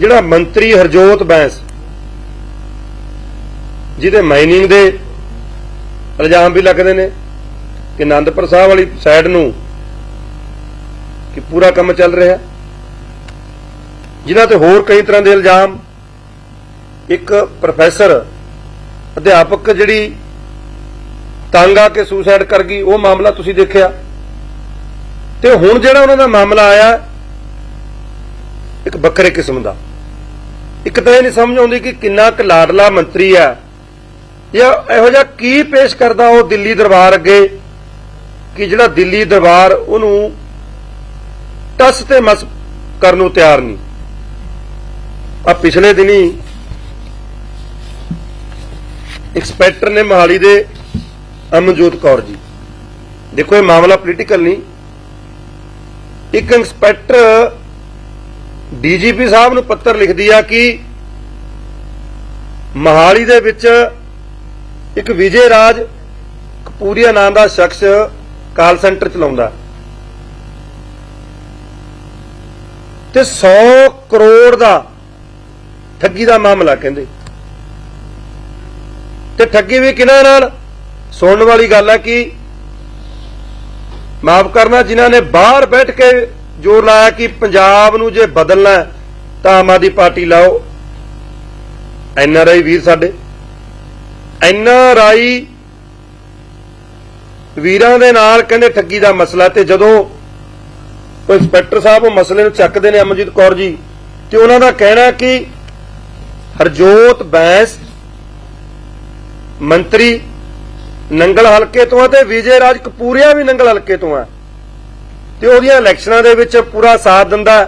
ਜਿਹੜਾ ਮੰਤਰੀ ਹਰਜੋਤ ਬੈਂਸ, ਜਿਹਦੇ ਮਾਈਨਿੰਗ ਦੇ ਇਲਜ਼ਾਮ ਵੀ ਲੱਗਦੇ ਨੇ ਕਿ ਆਨੰਦਪੁਰ ਸਾਹਿਬ ਵਾਲੀ ਸਾਈਡ ਨੂੰ ਕਿ ਪੂਰਾ ਕੰਮ ਚੱਲ ਰਿਹਾ। ਜਿਨ੍ਹਾਂ ਤੇ ਹੋਰ ਕਈ ਤਰ੍ਹਾਂ ਦੇ ਇਲਜ਼ਾਮ, ਇੱਕ ਪ੍ਰੋਫੈਸਰ, ਅਧਿਆਪਕ ਜਿਹੜੀ ਤੰਗ ਆ ਕੇ ਸੁਸਾਈਡ ਕਰ ਗਈ, ਉਹ ਮਾਮਲਾ ਤੁਸੀਂ ਦੇਖਿਆ। ਤੇ ਹੁਣ ਜਿਹੜਾ ਉਹਨਾਂ ਦਾ ਮਾਮਲਾ ਆਇਆ, ਇੱਕ ਵੱਖਰੇ ਕਿਸਮ ਦਾ। ਇੱਕ ਤਾਂ ਇਹ ਨਹੀਂ ਸਮਝ ਆਉਂਦੀ ਕਿ ਕਿੰਨਾ ਕੁ ਲਾਡਲਾ ਮੰਤਰੀ ਆ। ਜਾਂ ਇਹੋ ਜਿਹਾ ਕੀ ਪੇਸ਼ ਕਰਦਾ ਉਹ ਦਿੱਲੀ ਦਰਬਾਰ ਅੱਗੇ, ਕਿ ਜਿਹੜਾ ਦਿੱਲੀ ਦਰਬਾਰ ਉਹਨੂੰ ਟਸ ਤੇ ਮਸ ਕਰਨ ਨੂੰ ਤਿਆਰ ਨਹੀਂ। ਆ ਪਿਛਲੇ ਦਿਨੀ ਇੰਸਪੈਕਟਰ ਨੇ ਮਹਾਲੀ ਦੇ ਅਮਨਜੋਤ ਕੌਰ ਜੀ। ਦੇਖੋ ਇਹ ਮਾਮਲਾ ਪੋਲੀਟੀਕਲ ਨਹੀਂ। ਇੱਕ ਇੰਸਪੈਕਟਰ ਡੀਜੀਪੀ ਸਾਹਿਬ ਨੂੰ ਪੱਤਰ ਲਿਖਦੀ ਆ ਕਿ ਮਹਾਲੀ ਦੇ ਵਿੱਚ ਇੱਕ ਵਿਜੇ ਰਾਜ ਕਪੂਰੀਆ ਨਾਂ ਦਾ ਸ਼ਖਸ ਕਾਲ ਸੈਂਟਰ ਚਲਾਉਂਦਾ। ਤੇ 100 ਕਰੋੜ ਦਾ ਠੱਗੀ ਦਾ ਮਾਮਲਾ ਕਹਿੰਦੇ। ਤੇ ਠੱਗੀ ਵੀ ਕਿਹਨਾਂ ਨਾਲ? ਸੁਣਨ ਵਾਲੀ ਗੱਲ ਹੈ ਕਿ ਮਾਫ ਕਰਨਾ, ਜਿਨ੍ਹਾਂ ਨੇ ਬਾਹਰ ਬੈਠ ਕੇ ਜ਼ੋਰ ਲਾਇਆ ਕਿ ਪੰਜਾਬ ਨੂੰ ਜੇ ਬਦਲਣਾ ਤਾਂ ਆਮ ਆਦਮੀ ਪਾਰਟੀ ਲਾਓ। ਐਨ ਆਰ ਆਈ ਵੀਰ ਸਾਡੇ। ਐਨਆਰਆਈ ਵੀਰਾਂ ਦੇ ਨਾਲ ਕਹਿੰਦੇ ਠੱਗੀ ਦਾ ਮਸਲਾ ਤੇ ਜਦੋਂ ਉਹ ਇੰਸਪੈਕਟਰ ਸਾਹਿਬ ਉਹ ਮਸਲੇ ਨੂੰ ਚੱਕਦੇ ਨੇ ਅਮਰਜੀਤ ਕੌਰ ਜੀ, ਤੇ ਉਹਨਾਂ ਦਾ ਕਹਿਣਾ ਕਿ ਹਰਜੋਤ ਬੈਂਸ ਮੰਤਰੀ ਨੰਗਲ ਹਲਕੇ ਤੋਂ ਆ ਤੇ ਵਿਜੇ ਰਾਜ ਕਪੂਰੀਆ ਵੀ ਨੰਗਲ ਹਲਕੇ ਤੋਂ ਆ ਤੇ ਉਹਦੀਆਂ ਇਲੈਕਸ਼ਨਾਂ ਦੇ ਵਿੱਚ ਪੂਰਾ ਸਾਥ ਦਿੰਦਾ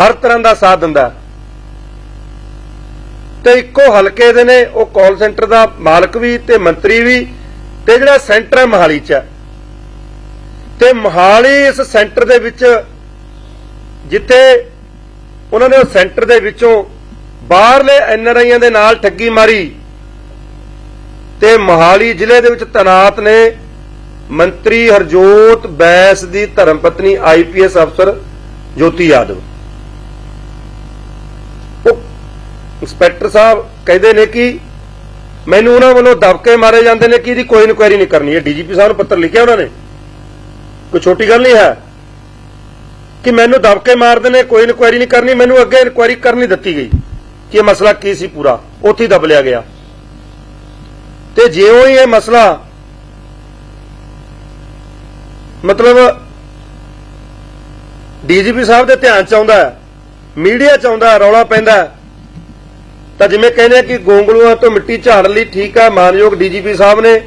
ਹਰ ਤਰ੍ਹਾਂ ਦਾ ਸਾਥ ਦਿੰਦਾ ਤੇ ਇੱਕੋ ਹਲਕੇ ਦੇ ਨੇ, ਉਹ ਕਾਲ ਸੈਂਟਰ ਦਾ ਮਾਲਕ ਵੀ ਤੇ ਮੰਤਰੀ ਵੀ, ਤੇ ਜਿਹੜਾ ਸੈਂਟਰ ਹੈ ਮਹਾਲੀ ਚ। ਤੇ ਮਹਾਲੀ ਇਸ ਸੈਂਟਰ ਦੇ ਵਿੱਚ, ਜਿੱਥੇ ਉਹਨਾਂ ਨੇ ਉਸ ਸੈਂਟਰ ਦੇ ਵਿੱਚੋਂ ਬਾਹਰਲੇ ਐਨਆਰਆਈਆਂ ਦੇ ਨਾਲ ਠੱਗੀ ਮਾਰੀ, ਤੇ ਮੋਹਾਲੀ ਜ਼ਿਲ੍ਹੇ ਦੇ ਵਿੱਚ ਤਨਾਤ ਨੇ। ਮੰਤਰੀ ਹਰਜੋਤ ਬੈਸ ਦੀ ਧਰਮ ਪਤਨੀ ਆਈਪੀਐਸ ਅਫਸਰ ਜੋਤੀ ਯਾਦਵ। ਉਹ ਇੰਸਪੈਕਟਰ ਸਾਹਿਬ ਕਹਿੰਦੇ ਨੇ ਕਿ ਮੈਨੂੰ ਉਹਨਾਂ ਵੱਲੋਂ ਦਬਕੇ ਮਾਰੇ ਜਾਂਦੇ ਨੇ ਕਿ ਇਹਦੀ ਕੋਈ ਇਨਕੁਆਇਰੀ ਨਹੀਂ ਕਰਨੀ। ਹੈ ਡੀਜੀਪੀ ਸਾਹਿਬ ਨੂੰ ਪੱਤਰ ਲਿਖਿਆ ਉਹਨਾਂ ਨੇ। ਕੋਈ ਛੋਟੀ ਗੱਲ ਨਹੀਂ ਹੈ ਕਿ ਮੈਨੂੰ ਦਬਕੇ ਮਾਰਦੇ ਨੇ, ਕੋਈ ਇਨਕੁਆਇਰੀ ਨਹੀਂ ਕਰਨੀ। ਮੈਨੂੰ ਅੱਗੇ ਇਨਕੁਆਇਰੀ ਕਰਨੀ ਦਿੱਤੀ ਗਈ ਕਿ ਇਹ ਮਸਲਾ ਕੀ ਸੀ ਪੂਰਾ। ਉੱਥੇ ਹੀ ਦਬ ਲਿਆ ਗਿਆ। ਤੇ ਜਿਉਂ ਹੀ ਇਹ ਮਸਲਾ ਮਤਲਬ ਡੀਜੀਪੀ ਸਾਹਿਬ ਦੇ ਧਿਆਨ ਚ ਆਉਂਦਾ ਮੀਡੀਆ ਚ ਆਉਂਦਾ ਰੌਲਾ ਪੈਂਦਾ ਤਾਂ ਜਿਵੇਂ ਕਹਿੰਦੇ ਆ ਕਿ ਗੋਂਗਲੂਆਂ ਤੋਂ ਮਿੱਟੀ ਝਾੜਨ ਲਈ ਠੀਕ ਆ, ਮਾਨਯੋਗ ਡੀਜੀਪੀ ਸਾਹਿਬ ਨੇ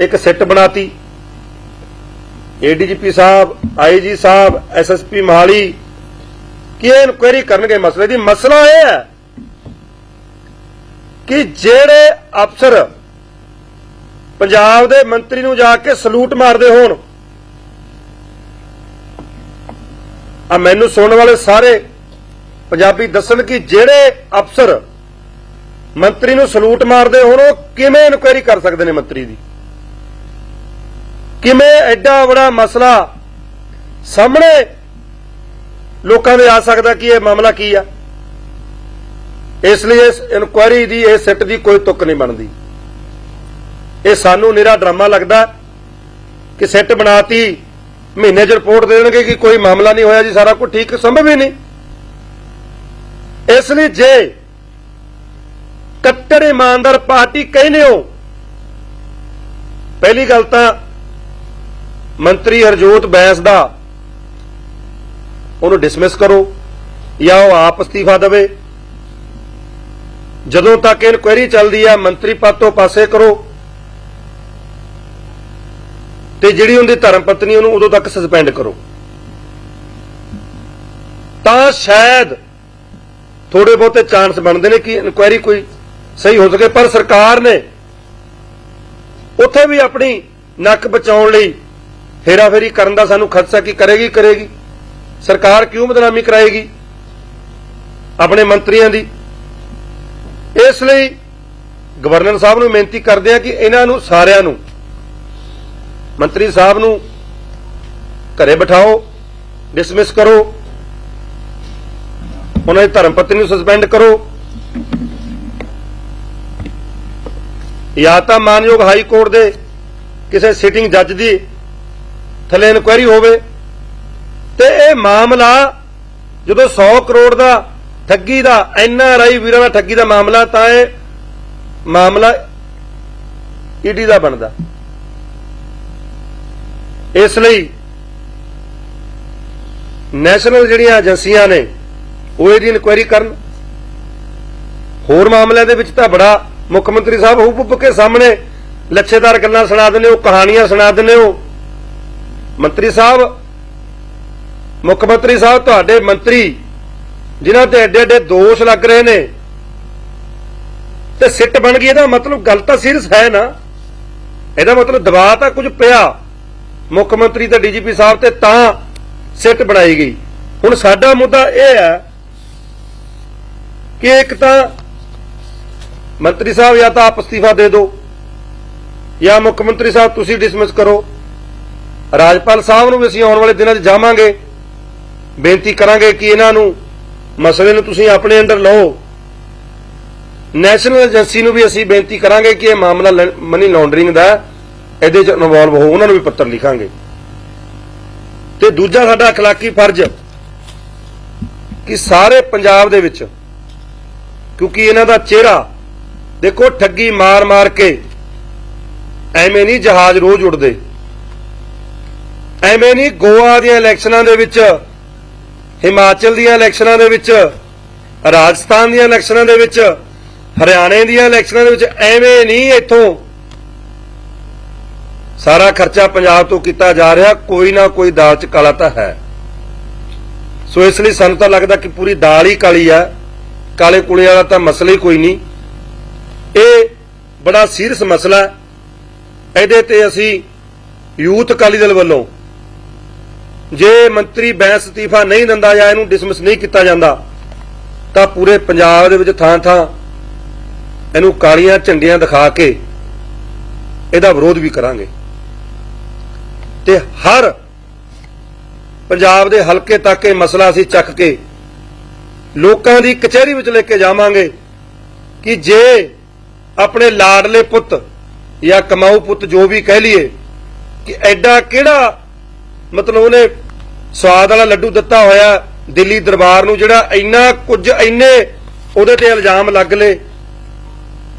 ਇੱਕ ਸਿੱਟ ਬਣਾਤੀ। ਏਡੀਜੀਪੀ ਸਾਹਿਬ, ਆਈਜੀ ਸਾਹਿਬ, ਐਸਐਸਪੀ ਮਹਾਲੀ, ਕਿ ਇਹ ਇਨਕੁਆਇਰੀ ਕਰਨਗੇ ਮਸਲੇ ਦੀ? ਮਸਲਾ ਇਹ ਹੈ ਕਿ ਜਿਹੜੇ ਅਫਸਰ ਪੰਜਾਬ ਦੇ ਮੰਤਰੀ ਨੂੰ ਜਾ ਕੇ ਸਲੂਟ ਮਾਰਦੇ ਹੋਣ ਆ ਮੈਨੂੰ ਸੁਣਨ ਵਾਲੇ ਸਾਰੇ ਪੰਜਾਬੀ ਦੱਸਣ ਕਿ ਜਿਹੜੇ ਅਫਸਰ ਮੰਤਰੀ ਨੂੰ ਸਲੂਟ ਮਾਰਦੇ ਹੋਣ, ਉਹ ਕਿਵੇਂ ਇਨਕੁਆਇਰੀ ਕਰ ਸਕਦੇ ਨੇ ਮੰਤਰੀ ਦੀ? ਕਿਵੇਂ ਐਡਾ ਬੜਾ ਮਸਲਾ ਸਾਹਮਣੇ ਲੋਕਾਂ ਦੇ ਆ ਸਕਦਾ ਕਿ ਇਹ ਮਾਮਲਾ ਕੀ ਆ? ਇਸ ਲਈ ਇਸ ਇਨਕੁਆਇਰੀ ਦੀ ਇਹ ਸਿੱਟ ਦੀ ਕੋਈ ਤੁਕ ਨਹੀਂ ਬਣਦੀ। ਇਹ ਸਾਨੂੰ ਨਿਰਾ ਡਰਾਮਾ ਲੱਗਦਾ ਕਿ ਸੈੱਟ ਬਣਾਤੀ ਮਹੀਨੇ 'ਚ ਰਿਪੋਰਟ ਦੇ ਦੇਣਗੇ ਕਿ ਕੋਈ ਮਾਮਲਾ ਨਹੀਂ ਹੋਇਆ ਜੀ, ਸਾਰਾ ਕੁਝ ਠੀਕ, ਸੰਭਵ ਹੀ ਨਹੀਂ। ਇਸ ਲਈ ਜੇ ਕੱਟੜ ਇਮਾਨਦਾਰ ਪਾਰਟੀ ਕਹਿੰਦੇ ਹੋ, ਪਹਿਲੀ ਗੱਲ ਤਾਂ ਮੰਤਰੀ ਹਰਜੋਤ ਬੈਂਸ ਦਾ ਉਹਨੂੰ ਡਿਸਮਿਸ ਕਰੋ ਜਾਂ ਉਹ ਆਪ ਅਸਤੀਫਾ ਦੇਵੇ। ਜਦੋਂ ਤੱਕ ਇਨਕੁਆਇਰੀ ਚੱਲਦੀ ਆ, ਮੰਤਰੀ ਪਦ ਤੋਂ ਪਾਸੇ ਕਰੋ ਤੇ ਜਿਹੜੀ ਉਹਦੀ ਧਰਮ ਪਤਨੀ ਉਹਨੂੰ ਉਦੋਂ ਤੱਕ ਸਸਪੈਂਡ ਕਰੋ। ਤਾਂ ਸ਼ਾਇਦ ਥੋੜੇ ਬਹੁਤੇ ਚਾਂਸ ਬਣਦੇ ਨੇ ਕਿ ਇਨਕੁਆਇਰੀ ਕੋਈ ਸਹੀ ਹੋ ਸਕੇ, ਪਰ ਸਰਕਾਰ ਨੇ ਉੱਥੇ ਵੀ ਆਪਣੀ ਨੱਕ ਬਚਾਉਣ ਲਈ ਹੇਰਾਫੇਰੀ ਕਰਨ ਦਾ ਸਾਨੂੰ ਖਦਸ਼ਾ ਕੀ ਕਰੇਗੀ ਕਰੇਗੀ। ਸਰਕਾਰ ਕਿਉਂ ਬਦਨਾਮੀ ਕਰਾਏਗੀ ਆਪਣੇ ਮੰਤਰੀਆਂ ਦੀ? ਇਸ ਲਈ ਗਵਰਨਰ ਸਾਹਿਬ ਨੂੰ ਬੇਨਤੀ ਕਰਦੇ ਆ ਕਿ ਇਹਨਾਂ ਨੂੰ ਸਾਰਿਆਂ ਨੂੰ ਮੰਤਰੀ ਸਾਹਿਬ ਨੂੰ ਘਰੇ ਬਿਠਾਓ ਡਿਸਮਿਸ ਕਰੋ, ਉਹਨਾਂ ਦੀ ਧਰਮ ਪਤਨੀ ਨੂੰ ਸਸਪੈਂਡ ਕਰੋ। ਜਾਂ ਤਾਂ ਮਾਨਯੋਗ ਹਾਈ ਕੋਰਟ ਦੇ ਕਿਸੇ ਸਿਟਿੰਗ ਜੱਜ ਦੀ ਥੱਲੇ ਇਨਕੁਆਇਰੀ ਹੋਵੇ ਤੇ ਇਹ ਮਾਮਲਾ ਜਦੋਂ 100 ਕਰੋੜ ਦਾ ਠੱਗੀ ਦਾ, ਐਨ ਆਰ ਆਈ ਵੀਰਾਂ ਦਾ ਠੱਗੀ ਦਾ ਮਾਮਲਾ, ਤਾਂ ਇਹ ਮਾਮਲਾ ਈਡੀ ਦਾ ਬਣਦਾ। ਇਸ ਲਈ ਨੈਸ਼ਨਲ ਜਿਹੜੀਆਂ ਏਜੰਸੀਆਂ ਨੇ, ਉਹ ਇਹਦੀ ਇਨਕੁਆਇਰੀ ਕਰਨ। ਹੋਰ ਮਾਮਲਿਆਂ ਦੇ ਵਿੱਚ ਤਾਂ ਬੜਾ ਮੁੱਖ ਮੰਤਰੀ ਸਾਹਿਬ ਹੁਬ ਕੇ ਸਾਹਮਣੇ ਲੱਛੇਦਾਰ ਗੱਲਾਂ ਸੁਣਾ ਦਿੰਦੇ ਹੋ, ਕਹਾਣੀਆਂ ਸੁਣਾ ਦਿੰਦੇ ਹੋ। ਮੰਤਰੀ ਸਾਹਿਬ, ਮੁੱਖ ਮੰਤਰੀ ਸਾਹਿਬ, ਤੁਹਾਡੇ ਮੰਤਰੀ ਜਿਨ੍ਹਾਂ ਤੇ ਐਡੇ ਐਡੇ ਦੋਸ਼ ਲੱਗ ਰਹੇ ਨੇ, ਤੇ ਸਿੱਟ ਬਣ ਗਈ, ਇਹਦਾ ਮਤਲਬ ਗੱਲ ਤਾਂ ਸੀਰੀਅਸ ਹੈ ਨਾ। ਇਹਦਾ ਮਤਲਬ ਦਬਾਅ ਤਾਂ ਕੁਝ ਪਿਆ। ਮੁੱਖ ਮੰਤਰੀ ਤੇ ਡੀਜੀਪੀ ਸਾਹਿਬ ਤੇ ਤਾਂ ਸਿੱਟ ਬਣਾਈ ਗਈ। ਹੁਣ ਸਾਡਾ ਮੁੱਦਾ ਇਹ ਹੈ ਕਿ ਇੱਕ ਤਾਂ ਮੰਤਰੀ ਸਾਹਿਬ ਜਾਂ ਤਾਂ ਆਪ ਅਸਤੀਫਾ ਦੇ ਦਿਓ ਜਾਂ ਮੁੱਖ ਮੰਤਰੀ ਸਾਹਿਬ ਤੁਸੀਂ ਡਿਸਮਿਸ ਕਰੋ। ਰਾਜਪਾਲ ਸਾਹਿਬ ਨੂੰ ਵੀ ਅਸੀਂ ਆਉਣ ਵਾਲੇ ਦਿਨਾਂ 'ਚ ਜਾਵਾਂਗੇ। ਬੇਨਤੀ ਕਰਾਂਗੇ ਕਿ ਇਹਨਾਂ ਨੂੰ ਮਸਲੇ ਨੂੰ ਤੁਸੀਂ ਆਪਣੇ ਅੰਡਰ ਲਓ। ਨੈਸ਼ਨਲ ਏਜੰਸੀ ਨੂੰ ਵੀ ਅਸੀਂ ਬੇਨਤੀ ਕਰਾਂਗੇ ਕਿ ਇਹ ਮਾਮਲਾ ਮਨੀ ਲਾਂਡਰਿੰਗ ਦਾ ਇਹਦੇ 'ਚ ਇਨਵੋਲਵ ਹੋ ਉਹਨਾਂ ਨੂੰ ਵੀ ਪੱਤਰ ਲਿਖਾਂਗੇ ਤੇ ਦੂਜਾ ਸਾਡਾ اخلاقی ਫਰਜ਼ ਕਿ ਸਾਰੇ ਪੰਜਾਬ ਦੇ ਵਿੱਚ ਕਿਉਂਕਿ ਇਹਨਾਂ ਦਾ ਚਿਹਰਾ ਦੇਖੋ ਠੱਗੀ ਮਾਰ-ਮਾਰ ਕੇ ਐਵੇਂ ਨਹੀਂ ਜਹਾਜ਼ ਰੋਜ਼ ਉੱਡਦੇ ਐਵੇਂ ਨਹੀਂ ਗੋਆ ਦੀਆਂ ਇਲੈਕਸ਼ਨਾਂ ਦੇ ਵਿੱਚ ਹਿਮਾਚਲ ਦੀਆਂ ਇਲੈਕਸ਼ਨਾਂ ਦੇ ਵਿੱਚ ਰਾਜਸਥਾਨ ਦੀਆਂ ਇਲੈਕਸ਼ਨਾਂ ਦੇ ਵਿੱਚ ਹਰਿਆਣੇ ਦੀਆਂ ਇਲੈਕਸ਼ਨਾਂ ਦੇ ਵਿੱਚ ਐਵੇਂ ਨਹੀਂ ਇੱਥੋਂ ਸਾਰਾ ਖਰਚਾ ਪੰਜਾਬ ਤੋਂ ਕੀਤਾ ਜਾ ਰਿਹਾ, ਕੋਈ ਨਾ ਕੋਈ ਦਾਲ 'ਚ ਕਾਲਾ ਤਾਂ ਹੈ। ਸੋ ਇਸ ਲਈ ਸਾਨੂੰ ਤਾਂ ਲੱਗਦਾ ਕਿ ਪੂਰੀ ਦਾਲ ਹੀ ਕਾਲੀ ਆ। ਕਾਲੇ ਕੁਲੇ ਵਾਲਾ ਤਾਂ ਮਸਲਾ ਹੀ ਕੋਈ ਨਹੀਂ। ਇਹ ਬੜਾ ਸੀਰੀਅਸ ਮਸਲਾ ਹੈ। ਇਹਦੇ ਤੇ ਅਸੀਂ ਯੂਥ ਅਕਾਲੀ ਦਲ ਵੱਲੋਂ ਜੇ ਮੰਤਰੀ ਬੈਂਸ ਅਸਤੀਫਾ ਨਹੀਂ ਦਿੰਦਾ ਜਾਂ ਇਹਨੂੰ ਡਿਸਮਿਸ ਨਹੀਂ ਕੀਤਾ ਜਾਂਦਾ, ਤਾਂ ਪੂਰੇ ਪੰਜਾਬ ਦੇ ਵਿੱਚ ਥਾਂ ਥਾਂ ਇਹਨੂੰ ਕਾਲੀਆਂ ਝੰਡੀਆਂ ਦਿਖਾ ਕੇ ਇਹਦਾ ਵਿਰੋਧ ਵੀ ਕਰਾਂਗੇ। ਤੇ ਹਰ ਪੰਜਾਬ ਦੇ ਹਲਕੇ ਤੱਕ ਇਹ ਮਸਲਾ ਅਸੀਂ ਚੱਕ ਕੇ ਲੋਕਾਂ ਦੀ ਕਚਹਿਰੀ ਵਿੱਚ ਲੈ ਕੇ ਜਾਵਾਂਗੇ ਕਿ ਜੇ ਆਪਣੇ ਲਾਡਲੇ ਪੁੱਤ ਜਾਂ ਕਮਾਊ ਪੁੱਤ ਜੋ ਵੀ ਕਹਿ ਲਈਏ ਕਿ ਐਡਾ ਕਿਹੜਾ ਮਤਲਬ ਉਹਨੇ ਸਵਾਦ ਵਾਲਾ ਲੱਡੂ ਦਿੱਤਾ ਹੋਇਆ ਦਿੱਲੀ ਦਰਬਾਰ ਨੂੰ ਜਿਹੜਾ ਇੰਨਾ ਕੁਝ ਇੰਨੇ ਉਹਦੇ ਤੇ ਇਲਜ਼ਾਮ ਲੱਗ ਲਏ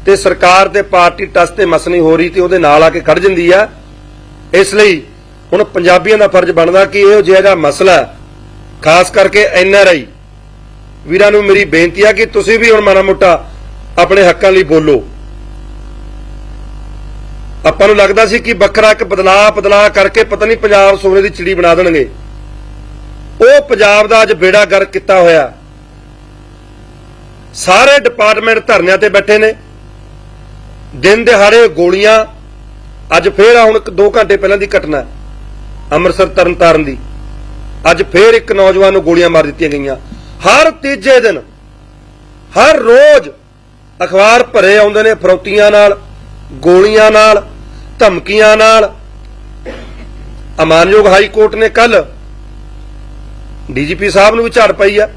ਤੇ ਸਰਕਾਰ ਤੇ ਪਾਰਟੀ ਟਸ ਤੇ ਮਸ ਹੋ ਰਹੀ ਤੇ ਉਹਦੇ ਨਾਲ ਆ ਕੇ ਖੜ ਜਾਂਦੀ ਆ, ਇਸ ਲਈ ਹੁਣ ਪੰਜਾਬੀਆਂ ਦਾ ਫਰਜ਼ ਬਣਦਾ ਕਿ ਇਹੋ ਜਿਹਾ ਜਿਹੜਾ ਮਸਲਾ ਖਾਸ ਕਰਕੇ ਐਨਆਰਆਈ ਵੀਰਾਂ ਨੂੰ ਮੇਰੀ ਬੇਨਤੀ ਆ ਕਿ ਤੁਸੀਂ ਵੀ ਹੁਣ ਮਾੜਾ ਮੋਟਾ ਆਪਣੇ ਹੱਕਾਂ ਲਈ ਬੋਲੋ। ਆਪਾਂ ਨੂੰ ਲੱਗਦਾ ਸੀ ਕਿ ਵੱਖਰਾ ਇੱਕ ਬਦਲਾਅ ਬਦਲਾਅ ਕਰਕੇ ਪਤਾ ਨਹੀਂ ਪੰਜਾਬ ਸੋਨੇ ਦੀ ਚਿੜੀ ਬਣਾ ਦੇਣਗੇ। ਉਹ ਪੰਜਾਬ ਦਾ ਅੱਜ ਬੇੜਾ ਗਰ ਕੀਤਾ ਹੋਇਆ। ਸਾਰੇ ਡਿਪਾਰਟਮੈਂਟ ਧਰਨਿਆਂ ਤੇ ਬੈਠੇ ਨੇ। ਦਿਨ ਦਿਹਾੜੇ ਗੋਲੀਆਂ। ਅੱਜ ਫੇਰ ਆ ਹੁਣ 2 ਘੰਟੇ ਪਹਿਲਾਂ ਦੀ ਘਟਨਾ। ਅੰਮ੍ਰਿਤਸਰ ਤਰਨਤਾਰਨ ਦੀ। ਅੱਜ ਫੇਰ ਇੱਕ ਨੌਜਵਾਨ ਨੂੰ ਗੋਲੀਆਂ ਮਾਰ ਦਿੱਤੀਆਂ ਗਈਆਂ। ਹਰ ਤੀਜੇ ਦਿਨ, ਹਰ ਰੋਜ਼ ਅਖਬਾਰ ਭਰੇ ਆਉਂਦੇ ਨੇ ਫਰੌਤੀਆਂ ਨਾਲ, ਗੋਲੀਆਂ ਨਾਲ, ਧਮਕੀਆਂ ਨਾਲ। ਅਮਾਨਯੋਗ ਹਾਈ ਕੋਰਟ ਨੇ ਕੱਲ ਡੀਜੀਪੀ ਸਾਹਿਬ ਨੂੰ ਵੀ ਝਾੜ ਪਾਈ ਆ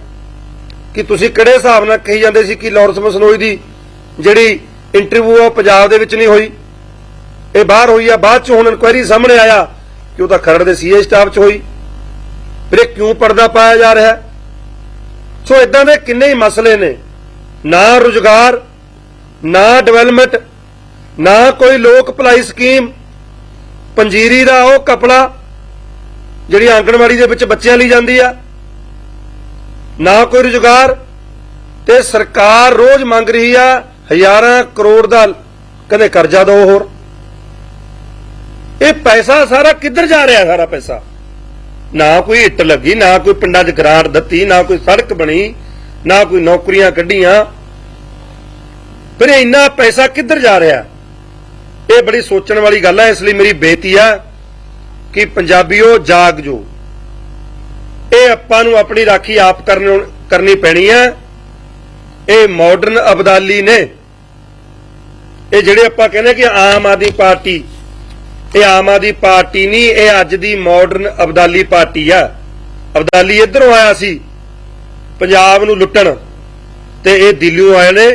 ਕਿ ਤੁਸੀਂ ਕਿਹੜੇ ਹਿਸਾਬ ਨਾਲ ਕਹੀ ਜਾਂਦੇ ਸੀ ਕਿ ਲਾਰੈਂਸ ਮਸਨੋਈ ਦੀ ਜਿਹੜੀ ਇੰਟਰਵਿਊ ਆ ਉਹ ਪੰਜਾਬ ਦੇ ਵਿੱਚ ਨਹੀਂ ਹੋਈ। ਇਹ ਬਾਹਰ ਹੋਈ ਆ, ਬਾਅਦ ਚ ਹੁਣ ਇਨਕੁਆਇਰੀ ਸਾਹਮਣੇ ਆਇਆ। ਕਿ ਉਹ ਤਾਂ ਖਰੜ ਦੇ ਸੀਏ ਸਟਾਫ ਚ ਹੋਈ? ਫਿਰ ਇਹ ਕਿਉਂ ਪਰਦਾ ਪਾਇਆ ਜਾ ਰਿਹਾ? ਸੋ ਇਦਾਂ ਦੇ ਕਿੰਨੇ ਹੀ ਮਸਲੇ ਨੇ। ਨਾ ਰੁਜ਼ਗਾਰ, ਨਾ ਡਿਵੈਲਪਮੈਂਟ ਨਾ ਕੋਈ ਲੋਕ ਭਲਾਈ ਸਕੀਮ। ਪੰਜੀਰੀ ਦਾ ਉਹ ਕਪੜਾ ਜਿਹੜੀ ਆਂਗਣਵਾੜੀ ਦੇ ਵਿੱਚ ਬੱਚਿਆਂ ਲਈ ਜਾਂਦੀ ਆ। ਨਾ ਕੋਈ ਰੁਜ਼ਗਾਰ ਤੇ ਸਰਕਾਰ ਰੋਜ਼ ਮੰਗ ਰਹੀ ਆ ਹਜ਼ਾਰਾਂ ਕਰੋੜ ਦਾ ਕਦੇ ਕਰਜ਼ਾ ਦੋ ਹੋਰ। ਇਹ ਪੈਸਾ ਸਾਰਾ ਕਿੱਧਰ ਜਾ ਰਿਹਾ ਸਾਰਾ ਪੈਸਾ? ਨਾ ਕੋਈ ਇੱਟ ਲੱਗੀ, ਨਾ ਕੋਈ ਪਿੰਡਾਂ 'ਚ ਗ੍ਰਾਂਟ ਦਿੱਤੀ, ਨਾ ਕੋਈ ਸੜਕ ਬਣੀ, ਨਾ ਕੋਈ ਨੌਕਰੀਆਂ ਕੱਢੀਆਂ। ਫਿਰ ਇੰਨਾ ਪੈਸਾ ਕਿੱਧਰ ਜਾ ਰਿਹਾ? ਇਹ ਬੜੀ ਸੋਚਣ ਵਾਲੀ ਗੱਲ ਹੈ ਇਸ ਲਈ ਮੇਰੀ ਬੇਨਤੀ ਆ ਕਿ ਪੰਜਾਬੀਓ, ਜਾਗ ਜੋ। ਇਹ ਆਪਾਂ ਨੂੰ ਆਪਣੀ ਰਾਖੀ ਆਪ ਕਰਨੀ ਪੈਣੀ ਹੈ ਇਹ ਮਾਡਰਨ ਅਬਦਾਲੀ ਨੇ। ਇਹ ਜਿਹੜੇ ਆਪਾਂ ਕਹਿੰਦੇ ਕਿ ਆਮ ਆਦਮੀ ਪਾਰਟੀ ਇਹ ਆਮ ਆਦਮੀ ਪਾਰਟੀ ਨਹੀਂ, ਇਹ ਅੱਜ ਦੀ ਮਾਡਰਨ ਅਬਦਾਲੀ ਪਾਰਟੀ ਆ। ਅਬਦਾਲੀ ਇਧਰੋਂ ਆਇਆ ਸੀ, ਪੰਜਾਬ ਨੂੰ ਲੁੱਟਣ, ਤੇ ਇਹ ਦਿੱਲੀੋਂ ਆਏ ਨੇ,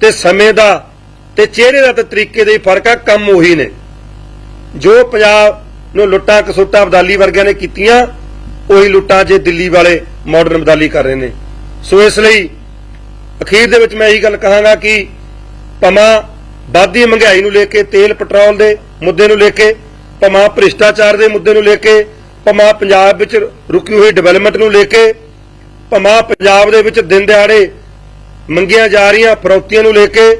ਤੇ ਸਮੇਂ ਦਾ ਤੇ ਚਿਹਰੇ ਦਾ ਤੇ ਤਰੀਕੇ ਦਾ ਫ਼ਰਕ ਆ, ਕੰਮ ਉਹੀ ਨੇ। ਜੋ ਪੰਜਾਬ ਨੂੰ ਲੁੱਟਾਂ ਕਸੁੱਟਾਂ ਅਬਦਾਲੀ ਵਰਗਿਆਂ ਨੇ ਕੀਤੀਆਂ, ਉਹੀ ਲੁੱਟਾਂ ਜੇ ਦਿੱਲੀ ਵਾਲੇ ਮਾਡਰਨ ਅਬਦਾਲੀ ਕਰ ਰਹੇ ਨੇ। ਸੋ ਇਸ ਲਈ ਅਖੀਰ ਦੇ ਵਿੱਚ ਮੈਂ ਇਹੀ ਗੱਲ ਕਹਾਂਗਾ ਕਿ ਭਮਾ ਵਾਧੀ ਮਹਿੰਗਾਈ ਨੂੰ ਲੈ ਕੇ ਤੇਲ, ਪੈਟਰੋਲ ਦੇ ਮੁੱਦੇ ਨੂੰ ਲੈ ਕੇ, ਭਾਵੇਂ ਭ੍ਰਿਸ਼ਟਾਚਾਰ ਦੇ ਮੁੱਦੇ ਨੂੰ ਲੈ ਕੇ, ਭਾਵੇਂ ਪੰਜਾਬ ਵਿੱਚ ਰੁਕੀ ਹੋਈ ਡਿਵੈਲਪਮੈਂਟ ਨੂੰ ਲੈ ਕੇ, ਭਾਵੇਂ ਪੰਜਾਬ ਦੇ ਵਿੱਚ ਦਿਨ ਦਿਹਾੜੇ ਮੰਗੀਆਂ ਜਾ ਰਹੀਆਂ ਫਰੌਤੀਆਂ ਨੂੰ ਲੈ ਕੇ,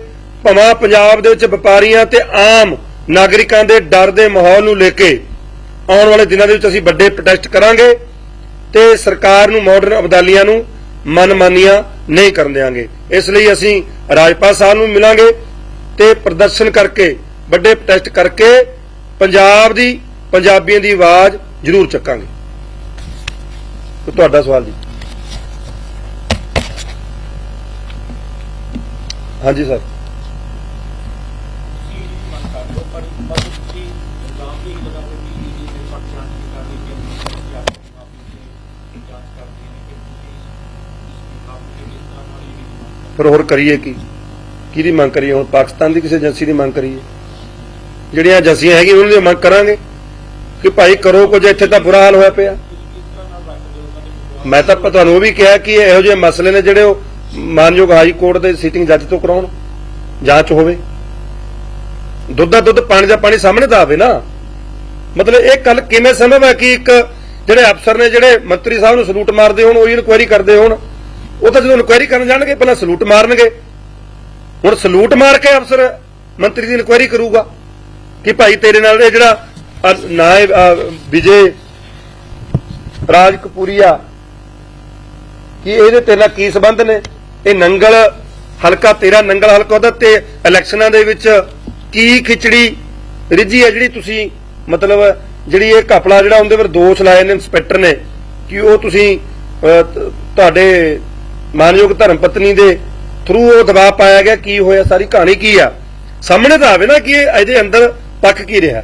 ਭਾਵੇਂ ਪੰਜਾਬ ਦੇ ਵਿੱਚ ਵਪਾਰੀਆਂ ਤੇ ਆਮ ਨਾਗਰਿਕਾਂ ਦੇ ਡਰ ਦੇ ਮਾਹੌਲ ਨੂੰ ਲੈ ਕੇ, ਆਉਣ ਵਾਲੇ ਦਿਨਾਂ ਦੇ ਵਿੱਚ ਅਸੀਂ ਵੱਡੇ ਪ੍ਰੋਟੈਸਟ ਕਰਾਂਗੇ ਤੇ ਸਰਕਾਰ ਨੂੰ ਮਾਡਰਨ ਅਬਦਾਲੀਆਂ ਨੂੰ ਮਨਮਾਨੀਆਂ ਨਹੀਂ ਕਰਨ ਦੇਵਾਂਗੇ ਇਸ ਲਈ ਅਸੀਂ ਰਾਜਪਾਲ ਸਾਹਿਬ ਨੂੰ ਮਿਲਾਂਗੇ ਤੇ ਪ੍ਰਦਰਸ਼ਨ ਕਰਕੇ ਵੱਡੇ ਟੈਸਟ ਕਰਕੇ ਪੰਜਾਬ ਦੀ, ਪੰਜਾਬੀਆਂ ਦੀ ਆਵਾਜ਼ ਜ਼ਰੂਰ ਚੱਕਾਂਗੇ। ਤੁਹਾਡਾ ਸਵਾਲ ਜੀ? ਹਾਂਜੀ ਸਰ। ਤੁਸੀਂ ਹੋਰ ਕਰੀਏ ਕੀ? ਕਿਹਦੀ ਮੰਗ ਕਰੀਏ? ਹੁਣ ਪਾਕਿਸਤਾਨ ਦੀ ਕਿਸੇ ਏਜੰਸੀ ਦੀ ਮੰਗ ਕਰੀਏ? ਜਿਹੜੀਆਂ ਜੱਸੀਆਂ ਹੈਗੀਆਂ ਉਹਨਾਂ ਦੀ ਮੰਗ ਕਰਾਂਗੇ ਕਿ ਭਾਈ ਕਰੋ ਕੁਝ, ਇੱਥੇ ਤਾਂ ਬੁਰਾ ਹਾਲ ਹੋਇਆ ਪਿਆ। ਮੈਂ ਤਾਂ ਤੁਹਾਨੂੰ ਉਹ ਵੀ ਕਿਹਾ ਕਿ ਇਹੋ ਜਿਹੇ ਮਸਲੇ ਨੇ ਜਿਹੜੇ ਉਹ ਮਾਨਯੋਗ ਹਾਈ ਕੋਰਟ ਦੇ ਸਿਟਿੰਗ ਜੱਜ ਤੋਂ ਕਰਾਉਣ, ਜਾਂਚ ਹੋਵੇ। ਦੁੱਧ ਦਾ ਦੁੱਧ, ਪਾਣੀ ਦਾ ਪਾਣੀ ਸਾਹਮਣੇ ਤਾਂ ਆਵੇ ਨਾ। ਮਤਲਬ ਇਹ ਕੱਲ ਕਿਵੇਂ ਸੰਭਵ ਹੈ ਕਿ ਇੱਕ ਜਿਹੜੇ ਅਫਸਰ ਨੇ, ਜਿਹੜੇ ਮੰਤਰੀ ਸਾਹਿਬ ਨੂੰ ਸਲੂਟ ਮਾਰਦੇ ਹੋਣ, ਉਹ ਇਨਕੁਆਇਰੀ ਕਰਦੇ ਹੋਣ, ਉਹ ਤਾਂ ਜਦੋਂ ਇਨਕੁਆਇਰੀ ਕਰਨ ਜਾਣਗੇ, ਪਹਿਲਾਂ ਸਲੂਟ ਮਾਰਨਗੇ। ਹੁਣ ਸਲੂਟ ਮਾਰ ਕੇ ਅਫਸਰ ਮੰਤਰੀ ਦੀ ਇਨਕੁਆਇਰੀ ਕਰੂਗਾ। ਕਿ ਭਾਈ ਤੇਰੇ ਨਾਲ ਇਹ ਜਿਹੜਾ ਨਾ ਵਿਜੇ, ਰਾਜ ਕਪੂਰੀਆ, ਕਿ ਇਹਦੇ ਤੇਰੇ ਨਾਲ ਕੀ ਸਬੰਧ ਨੇ? ਇਹ ਨੰਗਲ ਹਲਕਾ, ਤੇਰਾ ਨੰਗਲ ਹਲਕਾ ਉਹਦਾ ਤੇ ਇਲੈਕਸ਼ਨਾਂ ਦੇ ਵਿੱਚ ਕੀ ਖਿਚੜੀ ਰਿੱਝੀ ਹੈ ਜਿਹੜੀ ਤੁਸੀਂ, ਮਤਲਬ ਜਿਹੜੀ ਇਹ ਘਪਲਾ ਜਿਹੜਾ ਉਹਦੇ ਪਰ ਦੋਸ਼ ਲਾਏ ਨੇ ਇੰਸਪੈਕਟਰ ਨੇ, ਕਿ ਉਹ ਤੁਸੀਂ ਤੁਹਾਡੇ ਮਾਨਯੋਗ ਧਰਮ ਪਤਨੀ ਦੇ ਥਰੂ ਉਹ ਦਬਾਅ ਪਾਇਆ ਗਿਆ, ਕੀ ਹੋਇਆ, ਸਾਰੀ ਕਹਾਣੀ ਕੀ ਆ? ਸਾਹਮਣੇ ਤਾਂ ਆਵੇ ਨਾ ਕਿ ਇਹਦੇ ਅੰਦਰ ਪੱਕ ਕੀ ਰਿਹਾ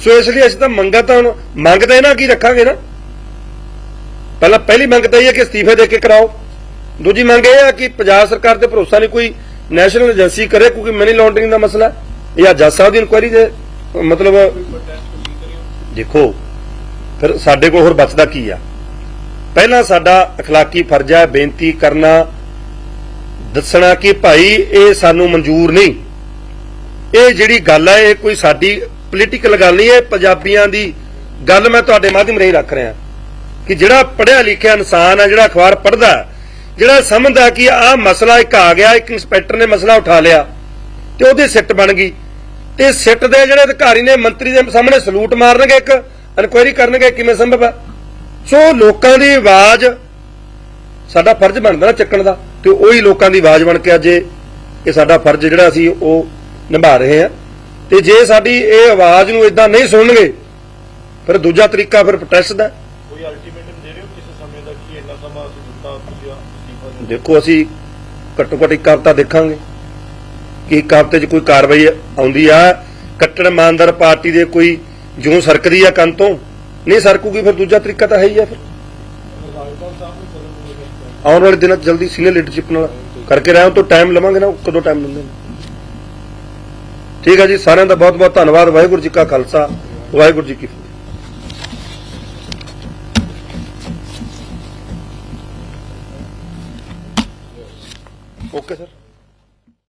ਸੋ ਇਸ ਲਈ ਅਸੀਂ ਤਾਂ ਮੰਗਾ ਤਾਂ ਹੁਣ ਮੰਗ ਤਾਂ ਇਹਨਾਂ ਕੀ ਰੱਖਾਂਗੇ ਨਾ ਪਹਿਲਾਂ ਪਹਿਲੀ ਮੰਗ ਤਾਂ ਇਹ ਹੈ ਕਿ ਅਸਤੀਫੇ ਦੇ ਕੇ ਕਰਾਓ ਦੂਜੀ ਮੰਗ ਇਹ ਹੈ ਕਿ ਪੰਜਾਬ ਸਰਕਾਰ ਤੇ ਭਰੋਸਾ ਨਹੀਂ ਕੋਈ ਨੈਸ਼ਨਲ ਏਜੰਸੀ ਕਰੇ ਕਿਉਂਕਿ ਮਨੀ ਲਾਂਡਰਿੰਗ ਦਾ ਮਸਲਾ ਹੈ। ਜਾਂ ਜੱਜ ਸਾਹਿਬ ਦੀ ਇਨਕੁਆਇਰੀ ਦੇ ਮਤਲਬ ਪ੍ਰੋਟੈਸਟ ਤੁਸੀਂ ਕਰਿਓ ਦੇਖੋ ਫਿਰ ਸਾਡੇ ਕੋਲ ਹੋਰ ਬਚਦਾ ਕੀ ਆ ਪਹਿਲਾਂ ਸਾਡਾ اخلاقی ਫਰਜ਼ ਹੈ ਬੇਨਤੀ ਕਰਨਾ ਦੱਸਣਾ ਕਿ ਭਾਈ ਇਹ ਸਾਨੂੰ ਮਨਜ਼ੂਰ ਨਹੀਂ ਇਹ ਜਿਹੜੀ ਗੱਲ ਹੈ ਇਹ ਕੋਈ ਸਾਡੀ ਪੋਲੀਟੀਕਲ ਗੱਲ ਨਹੀਂ, ਇਹ ਪੰਜਾਬੀਆਂ ਦੀ ਗੱਲ ਮੈਂ ਤੁਹਾਡੇ ਮਾਧਿਅਮ ਰਾਹੀਂ ਰੱਖ ਰਿਹਾ। ਕਿ ਜਿਹੜਾ ਪੜਿਆ ਲਿਖਿਆ ਇਨਸਾਨ ਹੈ ਜਿਹੜਾ ਅਖਬਾਰ ਪੜਦਾ ਜਿਹੜਾ ਸਮਝਦਾ ਕਿ ਆਹ ਮਸਲਾ ਇੱਕ ਆ ਗਿਆ, ਇੱਕ ਇੰਸਪੈਕਟਰ ਨੇ ਮਸਲਾ ਉਠਾ ਲਿਆ, ਤੇ ਉਹਦੀ ਸਿੱਟ ਬਣ ਗਈ। ਤੇ ਸਿੱਟ ਦੇ ਜਿਹੜੇ ਅਧਿਕਾਰੀ ਨੇ, ਮੰਤਰੀ ਦੇ ਸਾਹਮਣੇ ਸਲੂਟ ਮਾਰਨਗੇ ਇੱਕ ਇਨਕੁਆਇਰੀ ਕਰਨਗੇ ਕਿਵੇਂ ਸੰਭਵ ਹੈ ਸੋ ਲੋਕਾਂ ਦੀ ਆਵਾਜ਼, ਸਾਡਾ ਫਰਜ਼ ਬਣਦਾ ਨਾ ਚੱਕਣ ਦਾ, ਤੇ ਉਹੀ ਲੋਕਾਂ ਦੀ ਆਵਾਜ਼ ਬਣ ਕੇ ਅੱਜ ਇਹ ਇਹ ਸਾਡਾ ਫਰਜ਼ ਜਿਹੜਾ ਅਸੀਂ ਉਹ ਨਿਭਾ ਰਹੇ ਹਾਂ ਤੇ ਜੇ ਸਾਡੀ ਇਹ ਆਵਾਜ਼ ਨੂੰ ਇਦਾਂ ਨਹੀਂ ਸੁਣਨਗੇ ਫਿਰ ਦੂਜਾ ਤਰੀਕਾ ਫਿਰ ਪ੍ਰੋਟੈਸਟ ਦਾ। ਕੋਈ ਅਲਟੀਮੇਟਮ ਦੇ ਰਹੇ ਹੋ ਕਿਸੇ ਸਮੇਂ ਦਾ ਕਿ ਇੰਨਾ ਸਮਾਂ ਅਸੀਂ ਦਿੱਤਾ ਤੁਸੀਂ ਅਸਤੀਫਾ ਦੇ ਦੇਖੋ ਅਸੀਂ ਘੱਟੋ ਘੱਟ ਇੱਕ ਹਫ਼ਤਾ ਦੇਖਾਂਗੇ ਕਿ ਇੱਕ ਹਫ਼ਤੇ 'ਚ ਕੋਈ ਕਾਰਵਾਈ ਆਉਂਦੀ ਆ। ਕੱਟੜ ਇਮਾਨਦਾਰ ਪਾਰਟੀ ਦੇ ਕੋਈ ਜੂੰ ਸਰਕਦੀ ਆ ਕੰਨ ਤੋਂ ਨਹੀਂ ਸਰਕੂਗੀ ਫਿਰ ਦੂਜਾ ਤਰੀਕਾ ਤਾਂ ਹੈ ਹੀ ਆ ਫਿਰ। ਆਉਣ ਵਾਲੇ ਦਿਨਾਂ 'ਚ ਜਲਦੀ ਸੀਨੀਅਰ ਲੀਡਰਸ਼ਿਪ ਨਾਲ ਕਰਕੇ ਰਹੇ ਹਾਂ ਤੋਂ ਟਾਈਮ ਲਵਾਂਗੇ ਨਾ ਕਦੋਂ ਟਾਈਮ ਲੈਂਦੇ ਨੇ ਠੀਕ ਹੈ ਜੀ, ਸਾਰਿਆਂ ਦਾ ਬਹੁਤ ਬਹੁਤ ਧੰਨਵਾਦ, ਵਾਹਿਗੁਰੂ ਜੀ ਕਾ ਖਾਲਸਾ, ਵਾਹਿਗੁਰੂ ਜੀ ਕੀ ਫਤਿਹ। Okay, sir.